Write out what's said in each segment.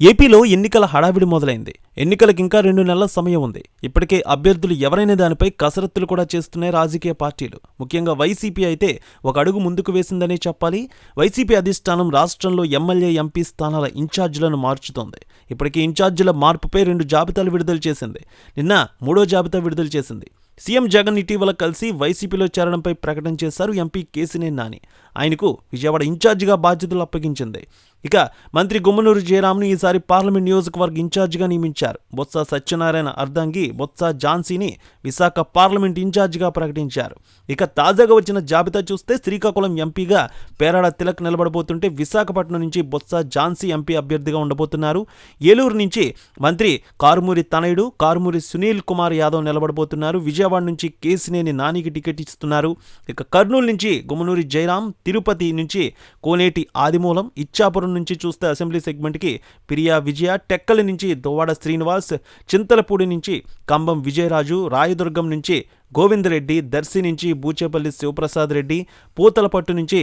ఏపీలో ఎన్నికల హడావిడి మొదలైంది. ఎన్నికలకు ఇంకా రెండు నెలల సమయం ఉంది. ఇప్పటికే అభ్యర్థులు ఎవరైనా దానిపై కసరత్తులు కూడా చేస్తున్నాయి రాజకీయ పార్టీలు. ముఖ్యంగా వైసీపీ అయితే ఒక అడుగు ముందుకు వేసిందనే చెప్పాలి. వైసీపీ అధిష్టానం రాష్ట్రంలో ఎమ్మెల్యే ఎంపీ స్థానాల ఇన్ఛార్జీలను మార్చుతోంది. ఇప్పటికే ఇన్ఛార్జీల మార్పుపై రెండు జాబితాలు విడుదల చేసింది. నిన్న మూడో జాబితా విడుదల చేసింది. సీఎం జగన్ ఇటీవల కలిసి వైసీపీలో చేరడంపై ప్రకటన చేశారు ఎంపీ కేసినేని నాని. ఆయనకు విజయవాడ ఇన్ఛార్జిగా బాధ్యతలు అప్పగించింది. ఇక మంత్రి గుమ్మనూరు జయరామ్ను ఈసారి పార్లమెంట్ నియోజకవర్గ ఇన్ఛార్జిగా నియమించారు. బొత్స సత్యనారాయణ అర్ధంగి బొత్స ఝాన్సీని విశాఖ పార్లమెంట్ ఇన్ఛార్జిగా ప్రకటించారు. ఇక తాజాగా వచ్చిన జాబితా చూస్తే శ్రీకాకుళం ఎంపీగా పేరాడ తిలక్ నిలబడబోతుంటే విశాఖపట్నం నుంచి బొత్స ఝాన్సీ ఎంపీ అభ్యర్థిగా ఉండబోతున్నారు. ఏలూరు నుంచి మంత్రి కారుమూరి తనయుడు కారుమూరి సునీల్ కుమార్ యాదవ్ నిలబడబోతున్నారు. విజయవాడ నుంచి కేసినేని నానికి టికెట్ ఇస్తున్నారు. ఇక కర్నూలు నుంచి గుమ్మనూరి జయరాం తిరుపతి నుంచి కోనేటి ఆదిమూలం ఇచ్చాపురం నుంచి చూస్తే అసెంబ్లీ సెగ్మెంట్కి పిరియా విజయ టెక్కలి నుంచి దువ్వాడ శ్రీనివాస్ చింతలపూడి నుంచి కంబం విజయరాజు రాయదుర్గం నుంచి గోవిందరెడ్డి దర్శి నుంచి బూచేపల్లి శివప్రసాద్ రెడ్డి పూతలపట్టు నుంచి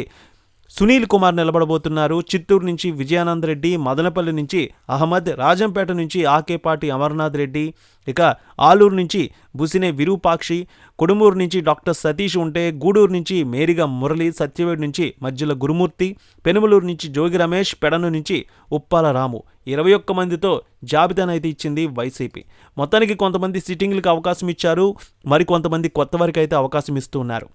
సునీల్ కుమార్ నిలబడబోతున్నారు. చిత్తూరు నుంచి విజయానంద్ రెడ్డి మదనపల్లి నుంచి అహ్మద్ రాజంపేట నుంచి ఆకేపాటి అమర్నాథ్ రెడ్డి ఇక ఆలూరు నుంచి బుసినే విరూపాక్షి కుడుమూరు నుంచి డాక్టర్ సతీష్ ఉంటే గూడూరు నుంచి మేరిగా మురళి సత్యవేడు నుంచి మధ్యల గురుమూర్తి పెనుమలూరు నుంచి జోగి రమేష్ పెడను నుంచి ఉప్పాల రాము. ఇరవై ఒక్క మందితో జాబితానైతే ఇచ్చింది వైసీపీ. మొత్తానికి కొంతమంది సిట్టింగ్లకు అవకాశం ఇచ్చారు. మరికొంతమంది కొత్త వారికి అయితే అవకాశం ఇస్తూ ఉన్నారు.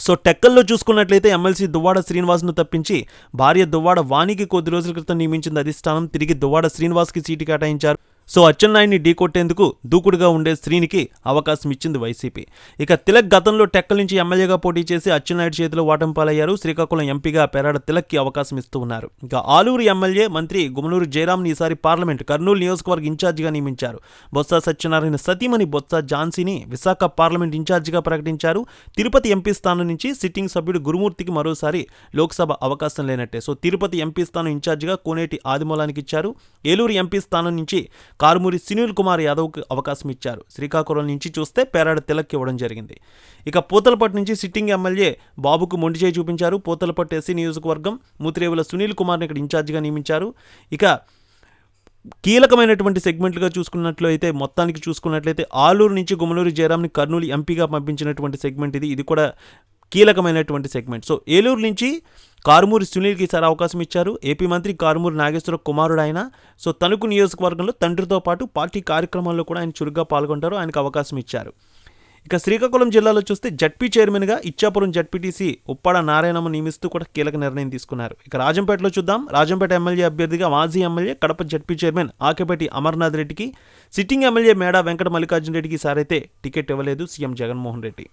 సో టెక్కల్లో చూసుకున్నట్లయితే ఎమ్మెల్సీ దువ్వాడ శ్రీనివాస్ను తప్పించి భార్య దువ్వాడ వాణికి కొద్ది రోజుల క్రితం నియమించిన అధిష్టానం తిరిగి దువ్వాడ శ్రీనివాస్కి సీటు కేటాయించారు. సో అచ్చెన్నాయుడిని ఢీకొట్టేందుకు దూకుడుగా ఉండే శ్రీనికి అవకాశం ఇచ్చింది వైసీపీ. ఇక తిలక్ గతంలో టెక్కల నుంచి ఎమ్మెల్యేగా పోటీ చేసి అచ్చెన్నాయుడు చేతిలో ఓటమి పాలయ్యారు. శ్రీకాకుళం ఎంపీగా పెరాడ తిలక్కి అవకాశం ఇస్తూ ఉన్నారు. ఇక ఆలూరు ఎమ్మెల్యే మంత్రి గుమనూరు జయరామ్ని ఈసారి పార్లమెంట్ కర్నూలు నియోజకవర్గ ఇన్ఛార్జిగా నియమించారు. బొత్స సత్యనారాయణ సతీమణి బొత్స ఝాన్సీని విశాఖ పార్లమెంట్ ఇన్ఛార్జిగా ప్రకటించారు. తిరుపతి ఎంపీ స్థానం నుంచి సిట్టింగ్ సభ్యుడు గురుమూర్తికి మరోసారి లోక్సభ అవకాశం లేనట్టే. సో తిరుపతి ఎంపీ స్థానం ఇన్ఛార్జిగా కోనేటి ఆదిమూలానికి ఇచ్చారు. ఏలూరు ఎంపీ స్థానం నుంచి కారుమూరి సునీల్ కుమార్ యాదవ్కి అవకాశం ఇచ్చారు. శ్రీకాకుళం నుంచి చూస్తే పేరాడ తిలక్ ఇవ్వడం జరిగింది. ఇక పూతలపట్టు నుంచి సిట్టింగ్ ఎమ్మెల్యే బాబుకు మొండి చేయి చూపించారు. పూతలపట్టు ఎస్సీ నియోజకవర్గం మూతిరేవుల సునీల్ కుమార్ని ఇక్కడ ఇన్ఛార్జిగా నియమించారు. ఇక కీలకమైనటువంటి సెగ్మెంట్లుగా చూసుకున్నట్లు అయితే మొత్తానికి చూసుకున్నట్లయితే ఆలూరు నుంచి గుమ్మలూరు జయరామ్ని కర్నూలు ఎంపీగా పంపించినటువంటి సెగ్మెంట్ ఇది. ఇది కూడా కీలకమైనటువంటి సెగ్మెంట్ సో ఏలూరు నుంచి కారుమూరి సునీల్కి ఈసారి అవకాశం ఇచ్చారు. ఏపీ మంత్రి కారుమూరి నాగేశ్వర కుమారుడు ఆయన. సో తణుకు నియోజకవర్గంలో తండ్రితో పాటు పార్టీ కార్యక్రమాల్లో కూడా ఆయన చురుగ్గా పాల్గొంటారు. ఆయనకు అవకాశం ఇచ్చారు. ఇక శ్రీకాకుళం జిల్లాలో చూస్తే జడ్పీ చైర్మన్గా ఇచ్చాపురం జడ్పీటీసీ ఉప్పాడ నారాయణమ్మ నియమిస్తూ కూడా కీలక నిర్ణయం తీసుకున్నారు. ఇక రాజంపేటలో చూద్దాం. రాజంపేట ఎమ్మెల్యే అభ్యర్థిగా మాజీ MLA Kadapa ZP chairman Akepati Amarnath రెడ్డికి సిట్టింగ్ ఎమ్మెల్యే మేడా వెంకట మల్లికార్జున రెడ్డికి సారైతే టికెట్ ఇవ్వలేదు సీఎం జగన్మోహన్ రెడ్డి.